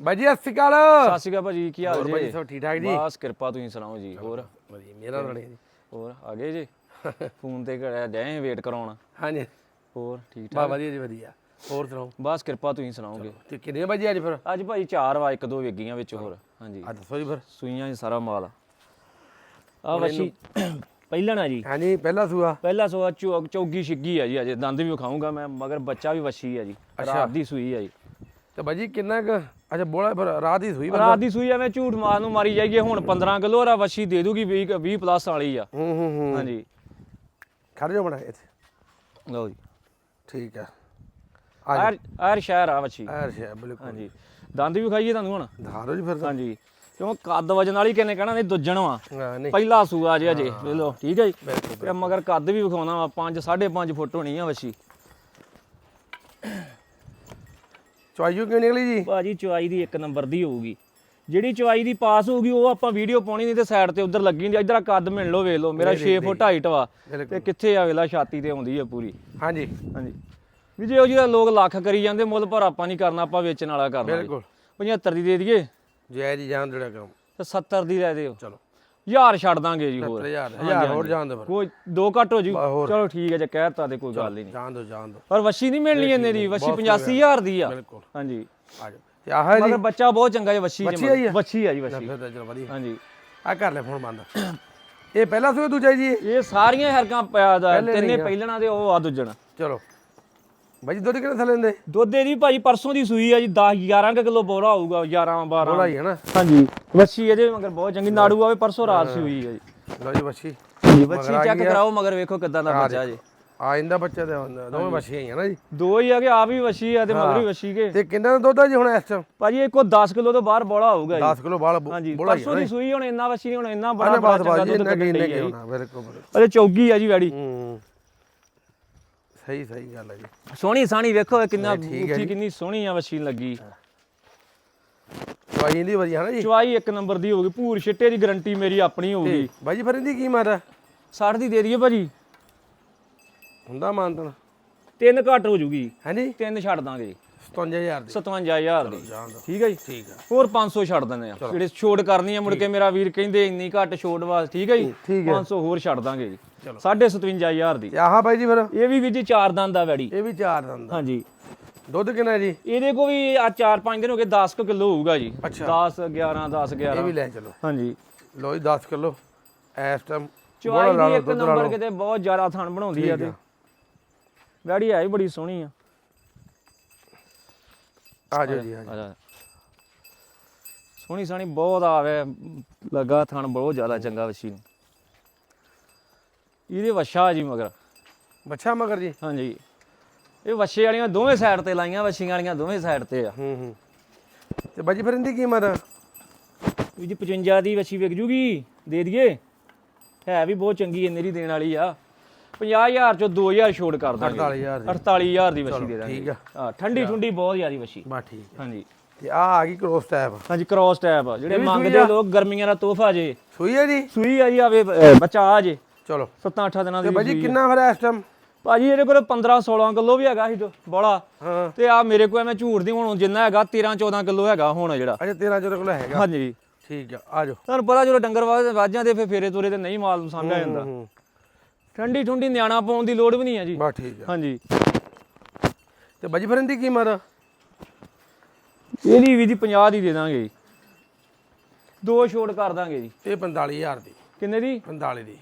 ਬਾਈ ਜੀ ਸਤਿ ਸ਼੍ਰੀ ਅਕਾਲ। ਸਤਿ ਸ਼੍ਰੀ ਅਕਾਲ ਭਾਜੀ ਕੀ ਹਾਲ ਹੋਰ ਜੀ? ਭਾਜੀ ਸਭ ਠੀਕ ਠਾਕ ਜੀ? ਬਸ ਕਿਰਪਾ ਤੁਸੀਂ ਸੁਣਾਓ ਜੀ ਹੋਰ? ਵਧੀਆ ਮੇਰਾ ਰਣੀ ਜੀ। ਹੋਰ ਆ ਗਏ ਜੀ? ਫੋਨ ਤੇ ਘੜਿਆ ਡੈ ਵੇਟ ਕਰਾਉਣ। ਹਾਂਜੀ। ਹੋਰ ਠੀਕ ਬਾ ਠਾਕ ਵਧੀਆ ਜੀ ਵਧੀਆ। ਹੋਰ ਸੁਣਾਓ? ਬਸ ਕਿਰਪਾ ਤੁਸੀਂ ਸੁਣਾਓਗੇ ਤੇ ਕਿੰਨੇ ਵਜੇ ਅੱਜ ਫਿਰ? ਅੱਜ ਭਾਈ 4 ਵਾ ਇੱਕ ਦੋ ਵੇਗੀਆਂ ਵਿੱਚ ਹੋਰ ਹਾਂਜੀ। ਆ ਦੱਸੋ ਜੀ ਫਿਰ। ਸੂਈਆਂ 'ਚ ਸਾਰਾ ਮਾਲ। ਆ ਵਸ਼ੀ ਪਹਿਲਾਂ ਨਾ ਜੀ। ਹਾਂਜੀ ਪਹਿਲਾ ਸੂਆ? ਪਹਿਲਾ ਸੋ ਚੌ- ਚੌਗੀ ਛਿੱਗੀ ਆ ਜੀ ਅਜੇ ਦੰਦ ਵੀ ਵਿਖਾਉਂਗਾ ਮੈਂ ਮਗਰ ਬੱਚਾ ਵੀ ਵਸ਼ੀ ਆ ਜੀ ਰਾਤ ਦੀ ਸੂਈ ਆ ਜੀ। ਤੇ ਬਾਈ ਜੀ ਕਿੰਨਾ ਕੁ ਅੱਛਾ ਬੋਲਾ ਫਿਰ ਰਾਤ ਹੀ ਸੂਈ ਬੰਦਾ? ਰਾਤ ਦੀ ਸੂਈ ਐਵੇਂ ਝੂਠ ਮਾਰ ਨੂੰ ਮਾਰੀ ਜਾਈਏ ਹੁਣ 15 ਕਿਲੋ ਰਾ ਵਸ਼ੀ ਦੇ ਦੂਗੀ 20 20 ਪਲੱਸ ਵਾਲੀ ਆ। ਹੂੰ ਹੂੰ ਹੂੰ। ਹਾਂਜੀ। ਖੜ ਜਾ ਬਣਾ ਇੱਥੇ। ਲਓ ਜੀ। ਠੀਕ ਆ। ਆ ਆਰ ਆਰ ਸ਼ਹਿਰ ਆ ਵਸ਼ੀ ਐਰ ਸ਼ੇ ਬਿਲਕੁਲ। ਹਾਂਜੀ। ਦੰਦ ਵੀ ਖਾਈਏ ਤੁਹਾਨੂੰ ਹੁਣ? ਦਿਖਾ ਦਿਓ ਜੀ ਫਿਰ। ਹਾਂਜੀ। ਕਿਉਂ ਕੱਦ ਵਜਨ ਵਾਲੀ ਕਿੰਨੇ ਕਹਿਣਾ ਨਹੀਂ ਦੁੱਜਣ ਵਾ ਪਹਿਲਾ ਸੂਆ ਜੇ ਅਜੇ ਲਓ ਠੀਕ ਹੈ ਜੀ? ਮਗਰ ਕੱਦ ਵੀ ਵਿਖਾਉਣਾ ਵਾ 5 5.5 ਫੁੱਟ ਹੋਣੀ ਆ ਵਸ਼ੀ ਚੁਆਈਓ ਕਿਉਂ ਨਿਕਲੀ ਜੀ? ਭਾਜੀ ਚੁਆਈ ਦੀ ਇੱਕ ਨੰਬਰ ਦੀ ਹੋਊਗੀ। ਜਿਹੜੀ ਚੁਆਈ ਦੀ ਪਾਸ ਹੋਊਗੀ ਉਹ ਆਪਾਂ ਵੀਡੀਓ ਪਾਉਣੀ ਨਹੀਂ ਤੇ ਸਾਈਡ ਤੇ ਉਧਰ ਲੱਗੀ ਹੁੰਦੀ ਇਧਰ ਆ ਕੱਦ ਮਿਲ ਲਓ ਵੇਖ ਲਓ। ਮੇਰਾ 6 ਫੁੱਟ ਹਾਈਟ ਵਾ ਤੇ ਕਿੱਥੇ ਆ ਵੇਲਾ ਛਾਤੀ ਤੇ ਆਉਂਦੀ ਆ ਪੂਰੀ। ਹਾਂਜੀ। ਹਾਂਜੀ। ਵੀ ਜੇ ਉਹ ਜਿਹੜਾ ਲੋਕ ਲੱਖ ਕਰੀ ਜਾਂਦੇ ਮੁੱਲ ਪਰ ਆਪਾਂ ਨਹੀਂ ਕਰਨਾ ਆਪਾਂ ਵੇਚਣ ਵਾਲਾ ਕਰਨਾ। ਬਿਲਕੁਲ। 75 ਦੀ ਦੇ ਦਈਏ। ਜੈ ਜੀ ਜਾਨ ਦੇਣਾ ਕੰਮ। ਤੇ 70 ਦੀ ਲੈ ਦਿਓ। ਚਲੋ। ਹਜ਼ਾਰ ਛੱਡ ਦਾਂਗੇ ਜੀ ਹੋਰ। 7000 ਹਜ਼ਾਰ ਹੋਰ ਜਾਣ ਦੋ ਕੋਈ ਦੋ ਘੱਟ ਹੋ ਜੂ। ਚਲੋ ਠੀਕ ਹੈ ਜੇ ਕਹਿਤਾ ਤੇ ਕੋਈ ਗੱਲ ਹੀ ਨਹੀਂ। ਜਾਣ ਦੋ ਜਾਣ ਦੋ। ਪਰ ਵੱਛੀ ਨਹੀਂ ਮਿਲਣੀ ਇੰਨੇ ਦੀ ਵੱਛੀ 85000 ਦੀ ਆ। ਬਿਲਕੁਲ। ਹਾਂਜੀ। ਆ ਜਾ ਤੇ ਆਹ ਜੀ। ਮਗਰ ਬੱਚਾ ਬਹੁਤ ਚੰਗਾ ਹੈ ਵੱਛੀ ਵੱਛੀ ਆਈ ਆ? ਜੀ ਤਾਂ ਚਲ ਵਧੀਆ। ਹਾਂਜੀ। ਆ ਕਰ ਲੈ ਫੋਨ ਬੰਦ। ਇਹ ਪਹਿਲਾ ਸੂਆ ਦੂਜਾ ਜੀ? ਇਹ? ਸਾਰੀਆਂ ਹਰਕਾਂ ਪਿਆ ਦਾ ਤਿੰਨੇ। ਪਹਿਲਣਾ ਦੇ ਉਹ ਆ ਦੁੱਜਣ। ਚਲੋ। ਬਾਈ ਜੀ ਦੁੱਧ ਕਿੰਨੇ ਥੱਲੇ ਲੈਂਦੇ ਦੁੱਧ ਦੀ ਭਾਈ ਪਰਸੋਂ ਦੀ ਸੂਈ ਆ ਜੀ 10 11 ਕਿਲੋ ਬੋਰਾ ਹੋਊਗਾ 11 12 ਬੋਲਾ ਹੀ ਹੈ ਨਾ। ਹਾਂਜੀ। ਵੱਛੀ ਇਹਦੇ ਮਗਰ ਬਹੁਤ ਚੰਗੀ ਨਾੜੂ ਆਵੇ ਪਰਸੋਂ ਰਾਤ ਸੂਈ ਆ ਜੀ। ਲਓ ਜੀ ਬੱਚੀ ਜੀ ਵੱਛੀ ਚੈੱਕ ਕਰਾਓ ਮਗਰ ਵੇਖੋ ਕਿਦਾਂ ਦਾ ਬੱਚਾ ਜੀ। ਆ ਇੰਦਾ ਬੱਚਾ ਤੇ ਹੁੰਦਾ ਦੋਵੇਂ ਬੱਚੀਆਂ ਹੀ ਆ ਨਾ ਜੀ। ਦੋ ਹੀ ਆ ਕਿ ਆ ਵੀ ਵੱਛੀ ਆ ਤੇ ਮਗਰ ਵੀ ਵੱਛੀ ਕੇ। ਤੇ ਕਿੰਨਾ ਦਾ ਦੁੱਧ ਆ ਜੀ ਹੁਣ ਇਸ ਟਾਈਮ ਭਾਜੀ ਇਹ ਕੋ 10 ਕਿਲੋ ਤੋਂ ਬਾਹਰ ਬੋਲਾ ਹੋਊਗਾ ਜੀ। 10 ਕਿਲੋ ਬਾਲ ਹਾਂਜੀ ਬੋਲਾ ਹੀ ਪਰਸੋਂ ਦੀ ਸੂਈ ਹੁਣ ਇੰਨਾ ਵੱਛੀ ਨਹੀਂ ਹੁਣ ਇੰਨਾ ਬੜਾ ਬੜਾ ਚੰਗਾ ਦੁੱਧ ਇੰਨਾ ਕੀ ਕੱਢਣ ਇੰਨਾ ਡਈ ਕੀ ਆ ਜੀ। ਹੋਣਾ ਬਿਲਕੁਲ ਬਿਲਕੁਲ। ਅਰੇ ਚੌਗੀ ਆ ਜੀ ਵੈੜੀ ਹੂੰ ਸਹੀ ਸਹੀ ਗੱਲ ਹੈ ਜੀ। ਸੋਹਣੀ ਸਾਣੀ ਵੇਖੋ ਇਹ ਕਿੰਨਾ ਠੀਕ ਹੈ ਉੱਚੀ ਜੀ। ਕਿੰਨੀ ਸੋਹਣੀ ਆ ਵੱਛੀ ਲੱਗੀ। ਚਵਾਈ ਦੀ ਵਧੀਆ ਨਾ ਜੀ? ਚਵਾਈ ਇੱਕ ਨੰਬਰ ਦੀ ਹੋਊਗੀ ਭੂਰ ਛਿੱਟੇ ਦੀ ਗਾਰੰਟੀ ਮੇਰੀ ਆਪਣੀ ਹੋਊਗੀ। ਬਾਈ ਜੀ ਫਿਰ ਇਹਦੀ ਕੀ ਮਾਰ 60 ਦੀ ਦੇ ਦਈਏ ਭਾਜੀ। ਹੁੰਦਾ ਮਾਨਤਨ ਤਿੰਨ ਘੱਟ ਹੋ ਜੂਗੀ। ਹਾਂਜੀ ਤਿੰਨ ਛੱਡ ਦਾਂਗੇ। 57000 ਦੀ। 57000 ਦੀ। ਦੋ ਠੀਕ ਹੈ ਜੀ? ਠੀਕ ਆ। ਹੋਰ 500 ਛੱਡ ਦਿੰਦੇ ਆ। ਜਿਹੜੇ ਛੋਟ ਕਰਨੀ ਆ ਮੁੜ ਕੇ ਮੇਰਾ ਵੀਰ ਕਹਿੰਦੇ ਇੰਨੀ ਘੱਟ ਛੋਟ ਵਾਸ ਠੀਕ ਹੈ ਜੀ? ਠੀਕ ਹੈ 500 ਹੋਰ ਛੱਡ ਦਾਂਗੇ ਜੀ। ਚਲੋ। 57500 ਦੀ। ਆਹ ਬਾਈ ਜੀ ਫਿਰ। ਇਹ ਵੀ ਵੀਰ ਜੀ ਚਾਰ ਦੰਦ ਆ ਵੈੜੀ। ਇਹ ਵੀ ਚਾਰ ਦੰਦ ਹਾਂਜੀ। ਦੁੱਧ ਕਿੰਨਾ ਜੀ? ਇਹਦੇ ਕੋ ਵੀ ਆ 4-5 ਦਿਨ ਹੋ ਗਏ 10 ਕੁ ਕਿਲੋ ਹੋਊਗਾ ਜੀ। ਅੱਛਾ। 10 11 10 ਇਹ 11 ਵੀ ਲੈ ਚਲੋ। ਹਾਂਜੀ। ਲੋ ਜੀ 10 ਕਿਲੋ। ਇਸ ਟਾਈਮ ਚੁਆਈ ਦੀ ਇੱਕ ਨੰਬਰ ਕਿਤੇ ਬਹੁਤ ਜ਼ਿਆਦਾ ਥਣ ਬਣਾਉਂਦੀ ਆ ਤੇ। ਵੈੜੀ ਹੈ ਹੀ ਬੜੀ ਸੋਹਣੀ ਆ। ਆ ਜਾਓ ਜੀ ਆ ਜਾਓ। ਸੋਹਣੀ ਸੋਹਣੀ ਬਹੁਤ ਆਵੇ। ਲੱਗਾ ਥਣ ਬਹੁਤ ਜ਼ਿਆਦਾ ਚੰਗਾ ਵਛੀ ਨੂੰ। ਇਹਦੇ ਵਛਾ ਜੀ ਮਗਰ। ਬੱਚਾ ਮਗਰ ਜੀ? ਹਾਂਜੀ। ਇਹ ਵਛੇ ਵਾਲੀਆਂ ਦੋਵੇਂ ਸਾਈਡ ਤੇ ਲਾਈਆਂ ਵਛੀਆਂ ਵਾਲੀਆਂ ਦੋਵੇਂ ਸਾਈਡ ਤੇ ਆ। ਹੂੰ ਹੂੰ। ਤੇ ਬਾਈ ਜੀ ਫਿਰ ਇਹਦੀ ਕੀਮਤ ਵੀ ਜੀ 55 ਦੀ ਵਛੀ ਵਿਕ ਜੂਗੀ ਦੇ ਦਈਏ। ਹੈ ਵੀ ਬਹੁਤ ਚੰਗੀ ਐ ਮੇਰੀ ਦੇਣ ਵਾਲੀ ਆ। 50000 ਚੋਂ 2000 ਛੋੜ ਕਰ ਦਾਂਗੇ। 48000 ਦੀ। 48000 ਦੀ ਵਛੀ ਦੇ ਦਾਂਗੇ। ਠੀਕ ਆ। ਹਾਂ ਠੰਡੀ ਠੁੰਡੀ ਬਹੁਤ ਜ਼ਿਆਦੀ ਵਛੀ। ਬਾ ਠੀਕ ਹੈ ਹਾਂਜੀ। ਤੇ ਆ ਆ ਗਈ ਕ੍ਰੋਸ ਟੈਪ ਹਾਂਜੀ ਕ੍ਰੋਸ ਟੈਪ ਆ, ਜਿਹੜੇ ਮੰਗਦੇ ਆ? ਲੋਕ ਗਰਮੀਆਂ ਦਾ ਤੋਹਫਾ ਜੇ। ਸੂਈ ਹੈ ਜੀ? ਸੂਈ ਆ ਜੀ ਆਵੇ ਬੱਚਾ ਆ ਜੇ। ਚਲੋ। 7-8 ਦਿਨਾਂ ਦੀ ਬਾਈ ਜੀ ਸੂਈ ਆ। ਕਿੰਨਾ ਫਿਰ ਇਸ ਟਾਈਮ ਭਾਜੀ ਇਹਦੇ ਕੋਲ 15-16 ਕਿਲੋ ਵੀ ਹੈਗਾ ਸੀ ਬੋਲਾ ਹਾਂ। ਤੇ ਆ ਮੇਰੇ ਕੋਲ ਐਵੇਂ ਝੂਠ ਦੀ ਹੁਣ ਜਿੰਨਾ ਹੈਗਾ 13-14 ਕਿਲੋ ਹੈਗਾ ਹੁਣ ਜਿਹੜਾ। ਅੱਛਾ 13 ਚੋਂ ਕੋਲ ਹੈਗਾ। ਹਾਂਜੀ। ਠੀਕ ਆ ਆ ਜਾਓ। ਤੁਹਾਨੂੰ ਪਤਾ ਜਦੋਂ ਡੰਗਰ ਵਾਜਾਂ ਦੇ ਫਿਰ ਫੇਰੇ ਤੋਰੇ ਤੇ ਨਹੀਂ ਮਾਲ ਸਾਂਭਿਆ ਜਾਂਦਾ। ਠੰਡੀ ਠੁੰਡੀ ਨਿਆਣਾ ਪਾਉਣ ਦੀ ਲੋੜ ਵੀ ਨਹੀਂ ਹੈ ਜੀ। ਬਾ ਠੀਕ ਆ। ਹਾਂਜੀ। ਤੇ ਬਾਈ ਜੀ ਫਿਰ ਇਹਦੀ ਕੀਮਤ ਇਹਦੀ ਵੀ ਜੀ 50 ਦੀ ਦੇ ਦਾਂਗੇ ਜੀ। ਦੋ ਛੋਟ ਕਰ ਦਾਂਗੇ ਜੀ। ਇਹ 45000 ਦੀ। ਕਿੰਨੇ ਦੀ? 45 ਦੀ।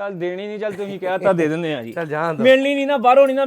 ਚੱਲ ਦੇਣੀ ਨਹੀਂ ਚੱਲ ਤੁਸੀਂ ਕਹਿਤਾ ਦੇ ਦਿੰਦੇ ਆ ਜੀ। ਚੱਲ ਜਾਣ ਦੋ। ਮਿਲਣੀ ਨਹੀਂ ਨਾ ਬਾਹਰੋਂ ਨਹੀਂ ਨਾ